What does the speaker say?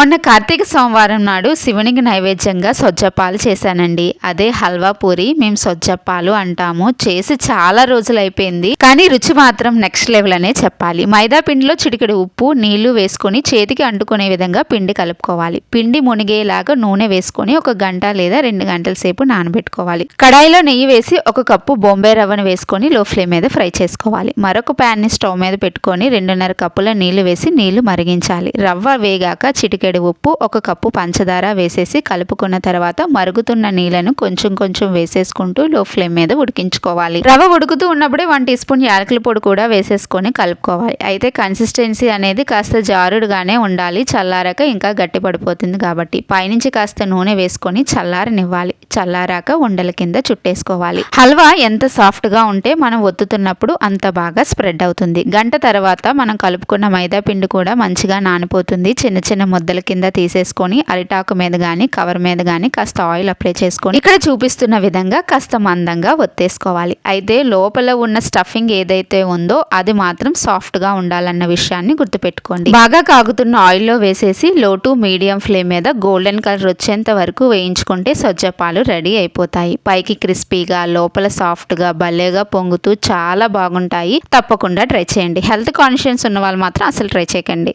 మొన్న కార్తీక సోమవారం నాడు శివునికి నైవేద్యంగా సొజ్జప్పాలు చేశానండి. అదే హల్వా పూరి మేము సొజ్జప్పాలు అంటాము. చేసి చాలా రోజులు అయిపోయింది కానీ రుచి మాత్రం నెక్స్ట్ లెవెల్ అనే చెప్పాలి. మైదా పిండిలో చిటికెడు ఉప్పు నీళ్ళు వేసుకొని చేతికి అంటుకునే విధంగా పిండి కలుపుకోవాలి. పిండి మునిగేలాగా నూనె వేసుకొని ఒక గంట లేదా రెండు గంటల సేపు నానబెట్టుకోవాలి. కడాయిలో నెయ్యి వేసి ఒక కప్పు బొంబే రవ్వను వేసుకొని లో ఫ్లేమ్ మీద ఫ్రై చేసుకోవాలి. మరొక ప్యాన్ని స్టవ్ మీద పెట్టుకొని రెండున్నర కప్పుల నీళ్ళు వేసి నీళ్ళు మరిగించాలి. రవ్వ వేగాక చిటికెడు ఉప్పు ఒక కప్పు పంచదార వేసేసి కలుపుకున్న తర్వాత మరుగుతున్న నీళ్ళను కొంచెం కొంచెం వేసేసుకుంటూ లో ఫ్లేమ్ మీద ఉడికించుకోవాలి. రవ్వ ఉడుకుతూ ఉన్నప్పుడే వన్ టీ స్పూన్ యాలకుల పొడి కూడా వేసేసుకొని కలుపుకోవాలి. అయితే కన్సిస్టెన్సీ అనేది కాస్త జారుడుగానే ఉండాలి. చల్లారాక ఇంకా గట్టి పడిపోతుంది కాబట్టి పైనుంచి కాస్త నూనె వేసుకొని చల్లారనివ్వాలి. చల్లారాక ఉండల కింద చుట్టేసుకోవాలి. హల్వా ఎంత సాఫ్ట్గా ఉంటే మనం ఒత్తుతున్నప్పుడు అంత బాగా స్ప్రెడ్ అవుతుంది. గంట తర్వాత మనం కలుపుకున్న మైదా పిండి కూడా మంచిగా నానిపోతుంది. చిన్న చిన్న ముద్దలు కింద తీసేసుకొని అరిటాకు మీద కానీ కవర్ మీద కానీ కాస్త ఆయిల్ అప్లై చేసుకొని ఇక్కడ చూపిస్తున్న విధంగా కాస్త మందంగా ఒత్తేసుకోవాలి. అయితే లోపల ఉన్న స్టఫింగ్ ఏదైతే ఉందో అది మాత్రం సాఫ్ట్గా ఉండాలన్న విషయాన్ని గుర్తుపెట్టుకోండి. బాగా కాగుతున్న ఆయిల్లో వేసేసి లో టు మీడియం ఫ్లేమ్ మీద గోల్డెన్ కలర్ వచ్చేంత వరకు వేయించుకుంటే సజ్జపాలు రెడీ అయిపోతాయి. పైకి క్రిస్పీగా లోపల సాఫ్ట్గా భలేగా పొంగుతూ చాలా బాగుంటాయి. తప్పకుండా ట్రై చేయండి. హెల్త్ కాన్షియన్స్ ఉన్న వాళ్ళు మాత్రం అసలు ట్రై చేయకండి.